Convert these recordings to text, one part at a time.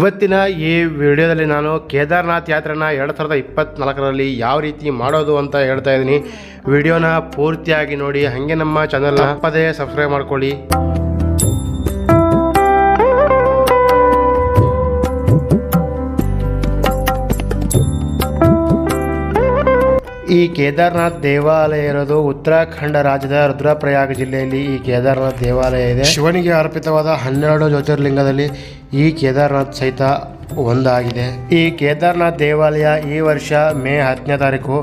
ಇವತ್ತಿನ ಈ ವಿಡಿಯೋದಲ್ಲಿ ನಾನು ಕೇದಾರ್ನಾಥ್ ಯಾತ್ರೆನ ಎರಡು ಸಾವಿರದ ಇಪ್ಪತ್ನಾಲ್ಕರಲ್ಲಿ ಯಾವ ರೀತಿ ಮಾಡೋದು ಅಂತ ಹೇಳ್ತಾ ಇದ್ದೀನಿ. ವಿಡಿಯೋನ ಪೂರ್ತಿಯಾಗಿ ನೋಡಿ, ಹಾಗೆ ನಮ್ಮ ಚಾನಲ್ನ ಪದೇ ಸಬ್ಸ್ಕ್ರೈಬ್ ಮಾಡ್ಕೊಳ್ಳಿ. ಈ ಕೇದಾರನಾಥ್ ದೇವಾಲಯ ಇರೋದು ಉತ್ತರಾಖಂಡ ರಾಜ್ಯದ ರುದ್ರಪ್ರಯಾಗ ಜಿಲ್ಲೆಯಲ್ಲಿ ಈ ಕೇದಾರನಾಥ್ ದೇವಾಲಯ ಇದೆ. ಶಿವನಿಗೆ ಅರ್ಪಿತವಾದ ಹನ್ನೆರಡು ಜ್ಯೋತಿರ್ಲಿಂಗದಲ್ಲಿ ಈ ಕೇದಾರನಾಥ್ ಸಹಿತ ಒಂದಾಗಿದೆ. ಈ ಕೇದಾರ್ನಾಥ್ ದೇವಾಲಯ ಈ ವರ್ಷ ಮೇ ಹತ್ತನೇ ತಾರೀಕು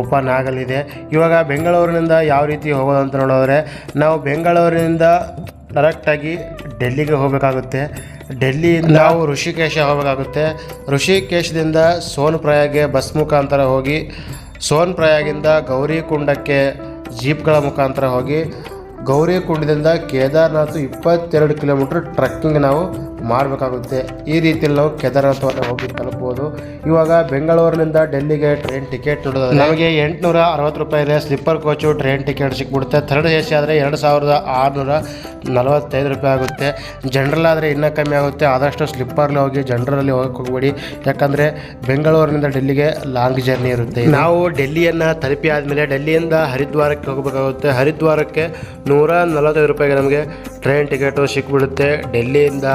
ಓಪನ್ ಆಗಲಿದೆ. ಇವಾಗ ಬೆಂಗಳೂರಿನಿಂದ ಯಾವ ರೀತಿ ಹೋಗೋದು ಅಂತ ನೋಡಿದ್ರೆ, ನಾವು ಬೆಂಗಳೂರಿನಿಂದ ಡೈರೆಕ್ಟಾಗಿ ಡೆಲ್ಲಿಗೆ ಹೋಗಬೇಕಾಗುತ್ತೆ. ಡೆಲ್ಲಿಯಿಂದ ನಾವು ಋಷಿಕೇಶ ಹೋಗಬೇಕಾಗುತ್ತೆ. ಋಷಿಕೇಶದಿಂದ ಸೋನ್ಪ್ರಯಾಗ್ಗೆ ಬಸ್ ಮುಖಾಂತರ ಹೋಗಿ ಸೋನ್ಪ್ರಯಾಗಿಂದ ಗೌರಿಕುಂಡಕ್ಕೆ ಜೀಪ್ಗಳ ಮುಖಾಂತರ ಹೋಗಿ ಗೌರಿಕುಂಡದಿಂದ ಕೇದಾರ್ನಾಥ್ ಇಪ್ಪತ್ತೆರಡು ಕಿಲೋಮೀಟ್ರ್ ಟ್ರಕ್ಕಿಂಗ್ ನಾವು ಮಾಡಬೇಕಾಗುತ್ತೆ ಈ ರೀತಿಯಲ್ಲಿ ನಾವು ಕೇದಾರನಾಥವನ್ನು ಹೋಗಿ ತಲುಪಬಹುದು ಇವಾಗ ಬೆಂಗಳೂರಿನಿಂದ ಡೆಲ್ಲಿಗೆ ಟ್ರೈನ್ ಟಿಕೆಟ್ ನೋಡೋದು ನಮಗೆ ಎಂಟುನೂರ ಅರವತ್ತು ರೂಪಾಯಿ ಇದೆ ಸ್ಲಿಪ್ಪರ್ ಕೋಚು ಟ್ರೈನ್ ಟಿಕೆಟ್ ಸಿಕ್ಬಿಡುತ್ತೆ. ಥರ್ಡ್ ಎ ಸಿ ಆದರೆ ಎರಡು ಸಾವಿರದ ಆರುನೂರ ನಲವತ್ತೈದು ರೂಪಾಯಿ ಆಗುತ್ತೆ. ಜನರಲ್ ಆದರೆ ಇನ್ನೂ ಕಮ್ಮಿ ಆಗುತ್ತೆ. ಆದಷ್ಟು ಸ್ಲಿಪ್ಪರ್ಲಿ ಹೋಗಿ ಜನರಲ್ಲಿ ಹೋಗಕ್ಕೆ ಹೋಗಬೇಡಿ. ಯಾಕಂದರೆ ಬೆಂಗಳೂರಿನಿಂದ ಡೆಲ್ಲಿಗೆ ಲಾಂಗ್ ಜರ್ನಿ ಇರುತ್ತೆ ನಾವು ಡೆಲ್ಲಿಯನ್ನು ತಲುಪಿ ಆದಮೇಲೆ ಡೆಲ್ಲಿಯಿಂದ ಹರಿದ್ವಾರಕ್ಕೆ ಹೋಗಬೇಕಾಗುತ್ತೆ. ಹರಿದ್ವಾರಕ್ಕೆ ನೂರ ನಲವತ್ತೈದು ರೂಪಾಯಿಗೆ ನಮಗೆ ಟ್ರೈನ್ ಟಿಕೆಟು ಸಿಕ್ಬಿಡುತ್ತೆ. ಡೆಲ್ಲಿಯಿಂದ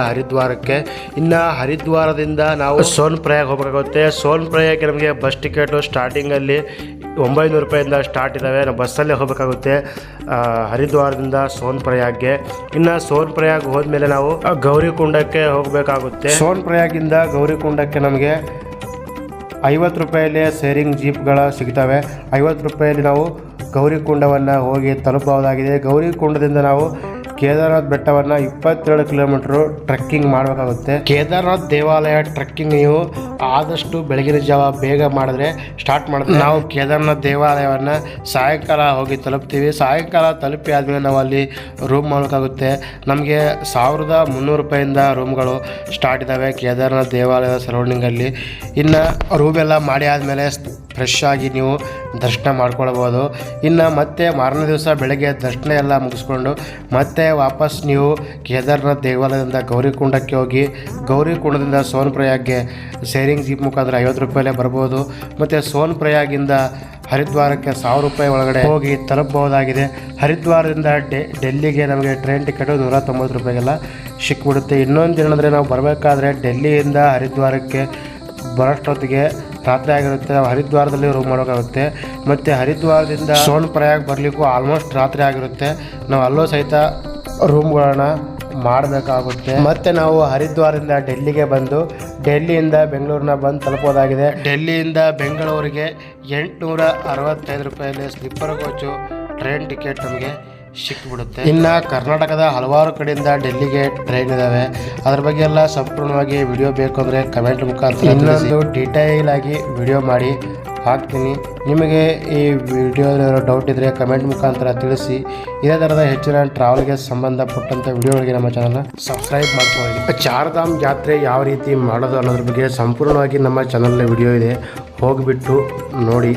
ಹರಿದ್ವಾರಕ್ಕೆ ಇನ್ನು ಹರಿದ್ವಾರದಿಂದ ನಾವು ಸೋನ್ ಪ್ರಯಾಗ್ ಹೋಗಬೇಕಾಗುತ್ತೆ. ಸೋನ್ ಪ್ರಯಾಗಕ್ಕೆ ನಮಗೆ ಬಸ್ ಟಿಕೆಟು ಸ್ಟಾರ್ಟಿಂಗಲ್ಲಿ ಒಂಬೈನೂರು ರೂಪಾಯಿಂದ ಸ್ಟಾರ್ಟ್ ಇದ್ದಾವೆ ನಾವು ಬಸ್ಸಲ್ಲೇ ಹೋಗಬೇಕಾಗುತ್ತೆ. ಹರಿದ್ವಾರದಿಂದ ಸೋನ್ ಪ್ರಯಾಗ್ಗೆ. ಇನ್ನು ಸೋನ್ ಪ್ರಯಾಗ್ ಹೋದ್ಮೇಲೆ ನಾವು ಗೌರಿಕುಂಡಕ್ಕೆ ಹೋಗಬೇಕಾಗುತ್ತೆ. ಸೋನ್ ಪ್ರಯಾಗಿಂದ ಗೌರಿಕುಂಡಕ್ಕೆ ನಮಗೆ ಐವತ್ತು ರೂಪಾಯಲ್ಲಿ ಸೇರಿಂಗ್ ಜೀಪ್ಗಳು ಸಿಗ್ತವೆ. ಐವತ್ತು ರೂಪಾಯಲ್ಲಿ ನಾವು ಗೌರಿಕುಂಡವನ್ನು ಹೋಗಿ ತಲುಪಬಹುದಾಗಿದೆ. ಗೌರಿಕುಂಡದಿಂದ ನಾವು ಕೇದಾರ್ನಾಥ್ ಬೆಟ್ಟವನ್ನು ಇಪ್ಪತ್ತೆರಡು ಕಿಲೋಮೀಟ್ರು ಟ್ರೆಕ್ಕಿಂಗ್ ಮಾಡಬೇಕಾಗುತ್ತೆ. ಕೇದಾರನಾಥ್ ದೇವಾಲಯ ಟ್ರೆಕ್ಕಿಂಗ್ ನೀವು ಆದಷ್ಟು ಬೆಳಗಿನ ಜಾವ ಬೇಗ ಮಾಡಿದ್ರೆ ಸ್ಟಾರ್ಟ್ ಮಾಡಿದ್ರೆ ನಾವು ಕೇದಾರ್ನಾಥ್ ದೇವಾಲಯವನ್ನು ಸಾಯಂಕಾಲ ಹೋಗಿ ತಲುಪ್ತೀವಿ. ಸಾಯಂಕಾಲ ತಲುಪಿ ಆದಮೇಲೆ ನಾವು ಅಲ್ಲಿ ರೂಮ್ ಮಾಡಬೇಕಾಗುತ್ತೆ. ನಮಗೆ ಸಾವಿರದ ಮುನ್ನೂರು ರೂಪಾಯಿಂದ ರೂಮ್ಗಳು ಸ್ಟಾರ್ಟ್ ಇದ್ದಾವೆ ಕೇದಾರ್ನಾಥ್ ದೇವಾಲಯದ ಸರೌಂಡಿಂಗಲ್ಲಿ ಇನ್ನು ರೂಮ್ ಎಲ್ಲ ಮಾಡಿ ಆದಮೇಲೆ ಫ್ರೆಶ್ ಆಗಿ ನೀವು ದರ್ಶನ ಮಾಡ್ಕೊಳ್ಬೋದು. ಇನ್ನು ಮತ್ತೆ ಮಾರನೇ ದಿವಸ ಬೆಳಗ್ಗೆ ದರ್ಶನ ಎಲ್ಲ ಮುಗಿಸ್ಕೊಂಡು ಮತ್ತೆ ವಾಪಸ್ ನೀವು ಕೇದಾರ್ನಾಥ್ ದೇವಾಲಯದಿಂದ ಗೌರಿಕುಂಡಕ್ಕೆ ಹೋಗಿ, ಗೌರಿಕುಂಡದಿಂದ ಸೋನ್ಪ್ರಯಾಗ್ಗೆ ಸೇರಿಂಗ್ ಜೀಪ್ ಮುಖಾಂತರ ಐವತ್ತು ರೂಪಾಯಲ್ಲೇ ಬರ್ಬೋದು. ಮತ್ತು ಸೋನ್ಪ್ರಯಾಗಿಂದ ಹರಿದ್ವಾರಕ್ಕೆ ಸಾವಿರ ರೂಪಾಯಿ ಒಳಗಡೆ ಹೋಗಿ ತಲುಪಬಹುದಾಗಿದೆ. ಹರಿದ್ವಾರದಿಂದ ಡೆ, ಡೆಲ್ಲಿಗೆ ನಮಗೆ ಟ್ರೈನ್ ಟಿಕೆಟ್ ನೂರ ತೊಂಬತ್ತು ರೂಪಾಯಿಗೆಲ್ಲ ಸಿಕ್ಬಿಡುತ್ತೆ. ಇನ್ನೊಂದು ಏನಂದರೆ ನಾವು ಬರಬೇಕಾದ್ರೆ ಡೆಲ್ಲಿಯಿಂದ ಹರಿದ್ವಾರಕ್ಕೆ ಬರೋಷ್ಟೊತ್ತಿಗೆ ರಾತ್ರಿ ಆಗಿರುತ್ತೆ. ನಾವು ಹರಿದ್ವಾರದಲ್ಲಿ ರೂಮ್ ಮಾಡೋಕ್ಕಾಗುತ್ತೆ. ಮತ್ತು ಹರಿದ್ವಾರದಿಂದ ಸೋನ್ ಪ್ರಯಾಗ್ ಬರಲಿಕ್ಕೂ ಆಲ್ಮೋಸ್ಟ್ ರಾತ್ರಿ ಆಗಿರುತ್ತೆ. ನಾವು ಅಲ್ಲೂ ಸಹಿತ ರೂಮ್ಗಳನ್ನ ಮಾಡಬೇಕಾಗುತ್ತೆ. ಮತ್ತೆ ನಾವು ಹರಿದ್ವಾರದಿಂದ ಡೆಲ್ಲಿಗೆ ಬಂದು ಡೆಲ್ಲಿಯಿಂದ ಬೆಂಗಳೂರಿನ ಬಂದು ತಲುಪೋದಾಗಿದೆ. ಡೆಲ್ಲಿಯಿಂದ ಬೆಂಗಳೂರಿಗೆ ಎಂಟುನೂರ ಅರವತ್ತೈದು ರೂಪಾಯಲ್ಲಿ ಸ್ಲಿಪ್ಪರ್ ಕೋಚು ಟ್ರೈನ್ ಟಿಕೆಟ್ ನಮಗೆ ಸಿಕ್ಬಿಡುತ್ತೆ. ಇನ್ನು ಕರ್ನಾಟಕದ ಹಲವಾರು ಕಡೆಯಿಂದ ಡೆಲ್ಲಿಗೆ ಟ್ರೈನ್ ಇದ್ದಾವೆ ಅದ್ರ ಬಗ್ಗೆ ಎಲ್ಲ ಸಂಪೂರ್ಣವಾಗಿ ವಿಡಿಯೋ ಬೇಕು ಅಂದರೆ ಕಮೆಂಟ್ ಮುಖಾಂತರ ಇನ್ನೊಂದು ಡೀಟೇಲ್ ಆಗಿ ವಿಡಿಯೋ ಮಾಡಿ. ಹಾಕ್ತೀನಿ. ನಿಮಗೆ ಈ ವಿಡಿಯೋ ಡೌಟ್ ಇದ್ದರೆ ಕಮೆಂಟ್ ಮುಖಾಂತರ ತಿಳಿಸಿ. ಇದೇ ಥರದ ಹೆಚ್ಚಿನ ಟ್ರಾವೆಲ್ಗೆ ಸಂಬಂಧಪಟ್ಟಂಥ ವಿಡಿಯೋಗಳಿಗೆ ನಮ್ಮ ಚಾನಲ್ನ ಸಬ್ಸ್ಕ್ರೈಬ್ ಮಾಡ್ಕೊಳ್ಳಿ. ಚಾರ್ಧಾಮ್ ಜಾತ್ರೆ ಯಾವ ರೀತಿ ಮಾಡೋದು ಅನ್ನೋದ್ರ ಬಗ್ಗೆ ಸಂಪೂರ್ಣವಾಗಿ ನಮ್ಮ ಚಾನಲ್ನ ವಿಡಿಯೋ ಇದೆ. ಹೋಗಿಬಿಟ್ಟು ನೋಡಿ.